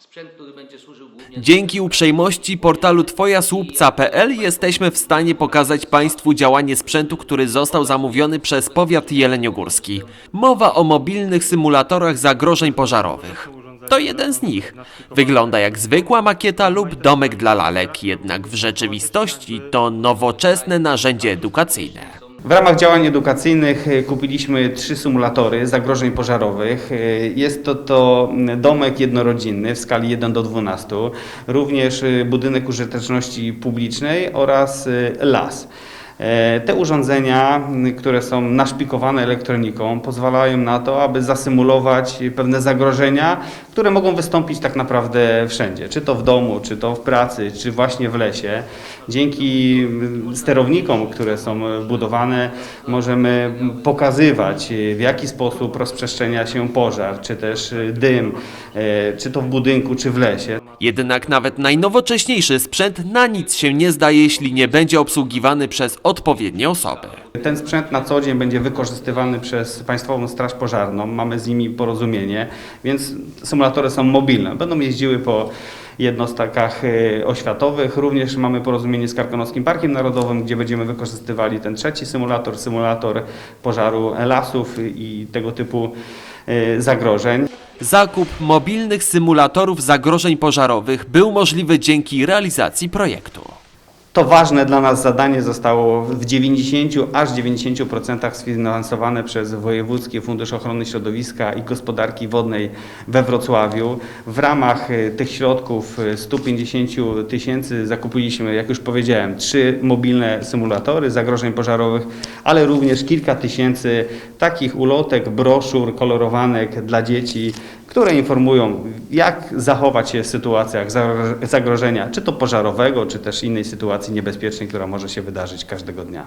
Sprzęt, który będzie służył głównie... Dzięki uprzejmości portalu twojasłupca.pl jesteśmy w stanie pokazać Państwu działanie sprzętu, który został zamówiony przez powiat jeleniogórski. Mowa o mobilnych symulatorach zagrożeń pożarowych. To jeden z nich. Wygląda jak zwykła makieta lub domek dla lalek, jednak w rzeczywistości to nowoczesne narzędzie edukacyjne. W ramach działań edukacyjnych e, kupiliśmy trzy symulatory zagrożeń pożarowych. E, Jest to to domek jednorodzinny w skali 1 do 12, również e, budynek użyteczności publicznej oraz las. E, Te urządzenia, które są naszpikowane elektroniką, pozwalają na to, aby zasymulować pewne zagrożenia, które mogą wystąpić tak naprawdę wszędzie, czy to w domu, czy to w pracy, czy właśnie w lesie. Dzięki sterownikom, które są e, budowane, możemy pokazywać, e, w jaki sposób rozprzestrzenia się pożar, czy też dym, czy to w budynku, czy w lesie. Jednak nawet najnowocześniejszy sprzęt na nic się nie zdaje, jeśli nie będzie obsługiwany przez odpowiednie osoby. Ten sprzęt na co dzień będzie wykorzystywany przez Państwową Straż Pożarną. Mamy z nimi porozumienie, więc symulatory są mobilne. Będą jeździły po jednostkach e, oświatowych. Również mamy porozumienie z Karkonoskim Parkiem Narodowym, gdzie będziemy wykorzystywali ten trzeci symulator, symulator pożaru lasów i tego typu e, zagrożeń. Zakup mobilnych symulatorów zagrożeń pożarowych był możliwy dzięki realizacji projektu. To ważne dla nas zadanie zostało w 90 aż 90% sfinansowane przez Wojewódzki Fundusz Ochrony Środowiska i Gospodarki Wodnej we Wrocławiu. W ramach e, tych środków e, 150 tysięcy zakupiliśmy, jak już powiedziałem, trzy mobilne symulatory zagrożeń pożarowych, ale również kilka tysięcy takich ulotek, broszur, kolorowanek dla dzieci, które informują, jak zachować się w sytuacjach zagro- zagrożenia, czy to pożarowego, czy też innej sytuacji niebezpiecznej, która może się wydarzyć każdego dnia.